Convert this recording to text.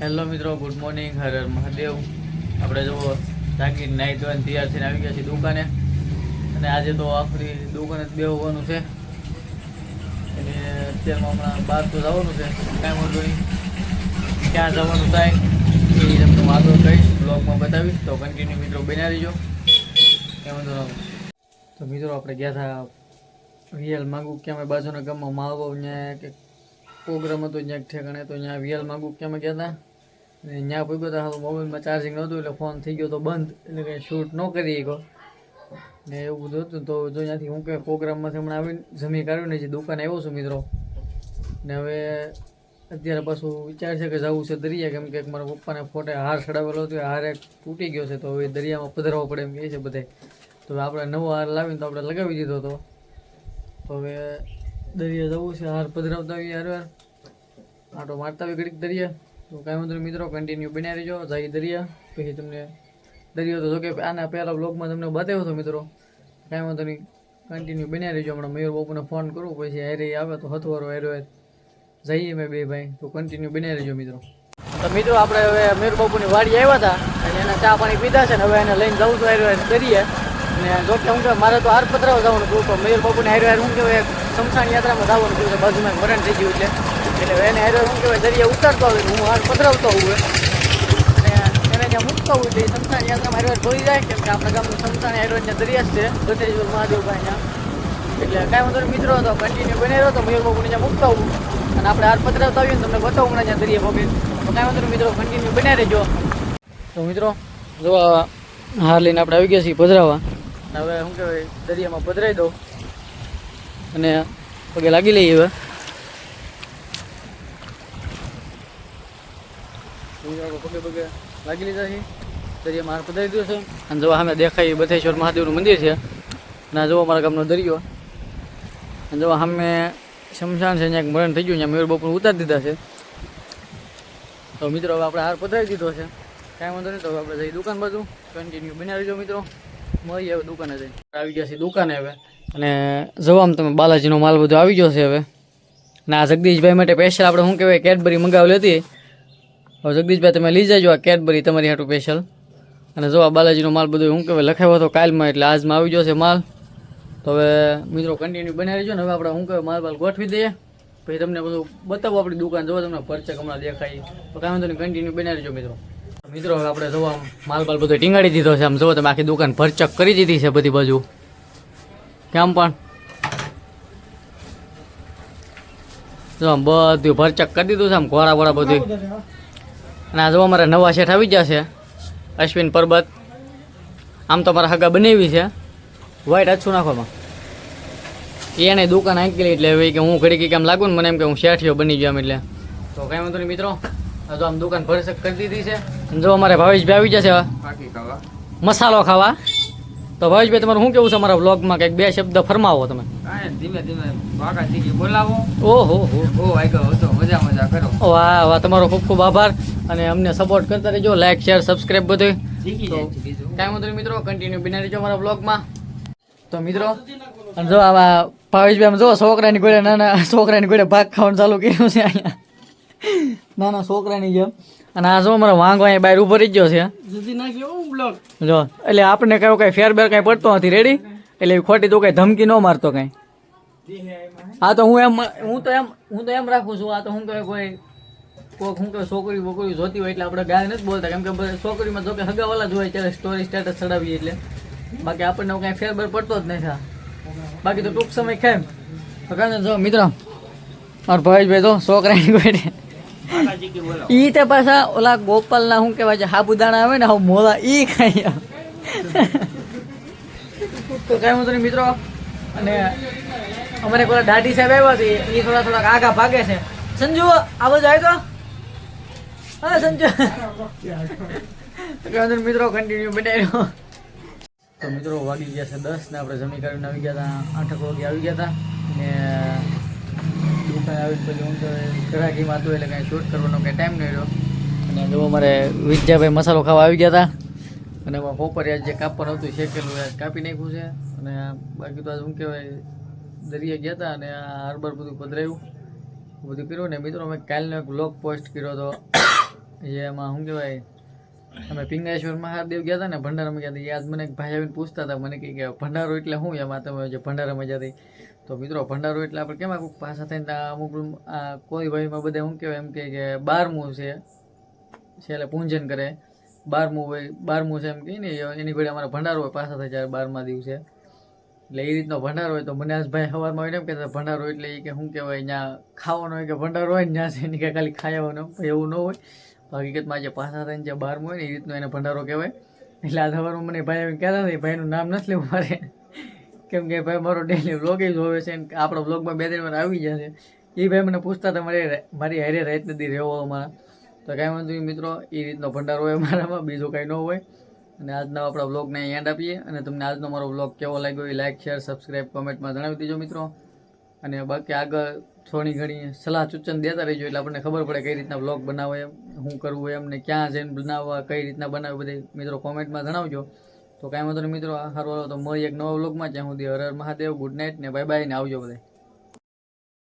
Hello મિત્રો, good morning, Har Har Mahadev. આપણે જુઓ જાગી નાઈ ધોઈને તૈયાર થઈને આવી ગયા છીએ દુકાને. અને આજે તો આપણી દુકાને જ બેહવાનું છે. અને અત્યારમાં હમણાં બહાર તો જવાનું છે, કાંઈ વાંધો નહીં. ક્યાં જવાનું થાય એ તમને હું કહીશ, બ્લોગમાં બતાવીશ. તો કન્ટિન્યુ મિત્રો બના દેજો કાંઈ વાંધો ન તો મિત્રો આપણે ગયા હતા રિયલ માગું કે અમે બાજુના ગામમાં માવો ત્યાં કે પ્રોગ્રામ હતો ત્યાં ઠેકાણે તો ત્યાં વિયલ માગું અમે ગયા હતા ત્યાં પૂગ્યો હતા હાલ મોબાઈલમાં ચાર્જિંગ નહોતું એટલે ફોન થઈ ગયો તો બંધ. એટલે કંઈ શૂટ ન કરી શક્યો. ને એવું બધું હતું તો જો ત્યાંથી હું કે પ્રોગ્રામમાંથી હમણાં આવીને જમી કાઢ્યું ને જે દુકાને આવ્યો છું મિત્રો. ને હવે અત્યારે પાછું વિચાર છે કે જવું છે દરિયા કેમ કે મારા પપ્પાને ફોટે હાર ચડાવેલો હતો, હાર એક તૂટી ગયો છે તો હવે દરિયામાં પધરવો પડે એમ કહે છે બધે. તો આપણે નવો હાર લાવીને તો આપણે લગાવી દીધો હતો. તો હવે દરિયા જવું છે, હાર પધરાવતા આવીએ હાર આટો મારતા આવી ઘડીક દરિયા. તો કાંઈ વાંધો મિત્રો કન્ટિન્યુ બન્યા રહેજો, જાય દરિયા. પછી તમને દરિયો તો જો કે આના પહેલા બ્લોગમાં તમને બતાવ્યો હતો મિત્રો. કાંઈ વાંધો નહીં કન્ટિન્યુ બન્યા રહેજો. હમણાં મયુર બાપુને ફોન કરું, પછી હેરે આવે તો હથવારો હેરો જઈએ મેં બે ભાઈ, તો કન્ટિન્યુ બન્યા રહેજો મિત્રો. તો મિત્રો, આપણે હવે મયુર બાપુની વાડી આવ્યા હતા, અને એના ચા પાણી પીધા છે ને હવે એને લઈને જવું છું હેરો કરીએ અને જો કે હું કે મારે તો હાર પધરાવા જવાનું હતું તો મયુર બાપુને હેરો હાર હું કહેવાય સ્મશાન યાત્રામાં જવાનું હતું બાજુમાં મરણ થઈ ગયું એટલે એટલે એને હેરો શું કહેવાય, દરિયા ઉતારતો હોય હું હાર પધરાવતો હોઉં અને એને જ્યાં મૂકતો હોય તો એ શમશાન યાત્રામાં હારો જોઈ જાય, કેમ કે આપણા ગામનું સંતાન હેરો ત્યાં દરિયા જ છે ગતેશ્વર મહાદેવભાઈ ત્યાં એટલે કાંઈ વાંધો મિત્રો હતો કન્ટિન્યુ બને રહ્યો તો મયુર બાપુને જ્યાં મૂકતા હોઉં. અને આપણે હાર પધરાવતા ને તમને બતાવું હમણાં જ્યાં દરિયા ભોગે તો કાંઈ વાંધો મિત્રો કન્ટિન્યુ બન્યા રહેજો. તો મિત્રો, જો હાર લઈને આપણે આવી ગયા છીએ પધરાવા. હવે શું કહેવાય, દરિયામાં પધરાવી દઉં. અને પગે લાગી લઈએ હવે મિત્રો આપણે પગે લાગી લીધા છે દરિયામાં હાર પધારી દીધો છે. અને જોવા સામે દેખાય બથેશ્વર મહાદેવનું મંદિર છે. અને જોવા અમારા ગામનો દરિયો. અને જોવા સામે શમશાન છે ત્યાં મરણ થઈ ગયું ત્યાં મેળ બપોર ઉતારી દીધા છે. તો મિત્રો, હવે આપણે હાર પધારી દીધો છે. કાંઈ વાંધો નહીં, તો આપણે જઈએ દુકાન બાજુ. કન્ટિન્યુ બનાવી રહેજો મિત્રો. મળીએ હવે દુકાને જઈને. આવી ગયા છે દુકાને હવે. અને જવામ તમે બાલાજીનો માલ બધો આવી ગયો છે હવે. આ જગદીશભાઈ માટે સ્પેશિયલ આપણે શું કહેવાય કેડબરી મંગાવેલી હતી. હવે જગદીશભાઈ, તમે લઈ જાજો આ કેડબરી તમારી હાટું સ્પેશિયલ અને જો આ બાલાજીનો માલ બધો શું કહેવાય લખાવ્યો હતો કાલમાં, એટલે આજમાં આવી ગયો છે માલ. તો હવે મિત્રો કન્ટિન્યુ બની રહેજો ને, હવે આપણે શું કહેવાય માલ બાલ ગોઠવી દઈએ. પછી તમને બધું બતાવો આપણી દુકાન, જોવો તમને પરચક હમણાં દેખાય. તો કાંઈ વાંધો નહીં કન્ટિન્યુ બની રહેજો મિત્રો. મિત્રો, હવે આપણે જોવા માલ બાલ બધો ટીંગાડી દીધો છે. આમ જોવો તમે, આખી દુકાન ભરચક કરી દીધી છે બધી બાજુ. કેમ પણ? જો આમ બધું ભરચક કરી દીધું છે, આમ ઘોડા બોડા બધું અને આ જો અમારા નવા શેઠ આવી ગયા છે અશ્વિન પરબત. આમ તો અમારા હગા બનાવી છે. વ્હાઈટ અછું નાખવામાં એને દુકાન આંકેલી એટલે હવે કે હું ઘડી કેમ લાગુ ને મને એમ કે હું શેઠિયો બની ગયો એટલે. તો કઈ વાંધો નહીં મિત્રો હજુ આમ દુકાન ભરસક કરી દીધી છે. અને જો અમારે ભાવેશભાઈ આવી જશે મસાલો ખાવા. તો ભાવેશભાઈ તમારું શું કેવું છે અમારા વ્લોગમાં કંઈક બે શબ્દ ફરમાવો તમે. ધીમે ધીમે બોલાવો. ઓહો હો. મજા મજા કરો. વાહ વાહ તમારો ખૂબ ખૂબ આભાર. અને અમને સપોર્ટ કરતા રહેજો લાઈક શેર સબસ્ક્રાઈબ બધું. તો કાંઈ વાંધો મિત્રો કન્ટિન્યુ બિના રહેજો મારા બ્લોગમાં તો મિત્રો અને જો આવા ભાવેશભાઈ આમ જો છોકરાની ગોળે નાના છોકરાની ગોળે ભાગ ખાવાનું ચાલુ કર્યું છે અહીંયા. નાના છોકરાની જેમ. અને આ જો મારો વાંગો અહીંયા બહાર ઊભો રહી ગયો છે. જો એટલે આપણને કયો કઈ ફેરબેર કઈ પડતો નથી. રેડી એટલે ખોટી તો કઈ ધમકી ન મારતો કઈ. હા. તો હું એમ હું તો એમ હું તો એમ રાખું છું આ તો હું કહે કોઈ કોક હું કે છોકરી બોકરી જોતી હોય એટલે આપણે ગાય નથી બોલતા. કેમ કે છોકરીમાં જો કે હગાવાલા જ હોય ત્યારે સ્ટોરી સ્ટેટસ ચડાવીએ એટલે. બાકી આપણને કાંઈ ફેરબર પડતો જ નહીં થાય બાકી તો ટૂંક સમય કેમ કાંઈ જો મિત્ર મારા ભાઈ ભાઈ તો છોકરાની કોઈ ઈ તે પાછા ઓલા ગોપાલના શું કહેવાય છે સાબુદાણા આવે ને હા મોલા ઈ ખાઈ તો કાંઈ વાંધો નહીં મિત્રો. અને અમારે કોઈ દાઢી સાહેબ આવ્યા છે એ થોડા થોડાક આગા ભાગે છે. સંજુ આવો જાય તો હા, સંજુ. તો કાંઈ વાંધો નહીં, મિત્રો કન્ટિન્યુ બનાવ્યો. તો મિત્રો, વાગી ગયા છે દસ ને આપણે જમી કરીને આવી ગયા હતા આઠક વાગે આવી ગયા હતા. ને દુકાને આવી પછી હું તો ગ્રાહકીમાં હતું, એટલે કાંઈ શૂટ કરવાનો કાંઈ ટાઈમ નહીં રહ્યો. અને જો અમારે વિદ્યાભાઈ મસાલો ખાવા આવી ગયા હતા. અને એમાં બપોરે જે કાપવાનું હતું શેકેલું, એ કાપી નાખ્યું છે. અને બાકી તો શું કહેવાય, દરિયા ગયા હતા અને આ હાર્બર બધું પધરાયું. બધું કર્યું ને મિત્રો મેં કાલનો એક બ્લોગ પોસ્ટ કર્યો હતો. એમાં શું કહેવાય? અમે પિંગેશ્વર મહાદેવ ગયા હતા ને ભંડારામાં ગયા હતા યાદ મને એક ભાઈ આવીને પૂછતા હતા મને કહે કે ભંડારો એટલે શું? એમાં તમે જે ભંડારામાં હતા તો મિત્રો, ભંડારો એટલે આપણે કેમ આખું પાછા થઈને અમુક કોઈ ભાઈમાં બધા શું કહેવાય? એમ કે બારમું છે. છેલ્લે પૂંજન કરે. બારમું હોય, બારમું છે એમ કહે ને એની ઘડી અમારો ભંડારો હોય પાછા થાય જ્યારે બારમા દિવસે. એટલે એ રીતનો ભંડારો હોય તો મને આજ ભાઈ સવારમાં હોય ને એમ કહેતા ભંડારો એટલે એ કે શું કહેવાય? ત્યાં ખાવાનો હોય કે ભંડારો હોય ને ત્યાં છે, એની કે ખાલી ખાઈ આવવાનો એવું ન હોય. હકીકતમાં જે પાછા થઈને જે બારમું હોય ને એ રીતનો એને ભંડારો કહેવાય. એટલે આ સવારમાં મને ભાઈ એમ કહેતા હતા ભાઈનું નામ નથી લેવું મારે. કેમ કે ભાઈ મારો ડેલી વ્લોગ જ હોવે છે આપણા વ્લોગમાં બે ત્રણ વાર આવી જશે એ ભાઈ મને પૂછતા હતા, મારી મારી હારે રાત નથી રહેવો અમારા. તો કાંઈ વાંધો નહીં મિત્રો, એ રીતનો ભંડારો હોય મારામાં બીજું કાંઈ ન હોય. અને આજના આપણા બ્લોગને એન્ડ આપીએ. અને તમને આજનો મારો બ્લોગ કેવો લાગ્યો એ લાઇક શેર સબસ્ક્રાઈબ કોમેન્ટમાં જણાવી દેજો મિત્રો. અને બાકી આગળ થોડી ઘણી સલાહ સૂચન દેતા રહીજો એટલે આપણને ખબર પડે કઈ રીતના બ્લોગ બનાવે એમ, શું કરવું એમ ને ક્યાં જઈને બનાવવા, કઈ રીતના બનાવે બધી મિત્રો કોમેન્ટમાં જણાવજો. તો કાંઈ વાંધો નહીં મિત્રો સારું તો મળી એક નવા બ્લોગમાં જ્યાં સુધી હર હર મહાદેવ ગુડ નાઇટ ને બાય બાય ને આવજો બધા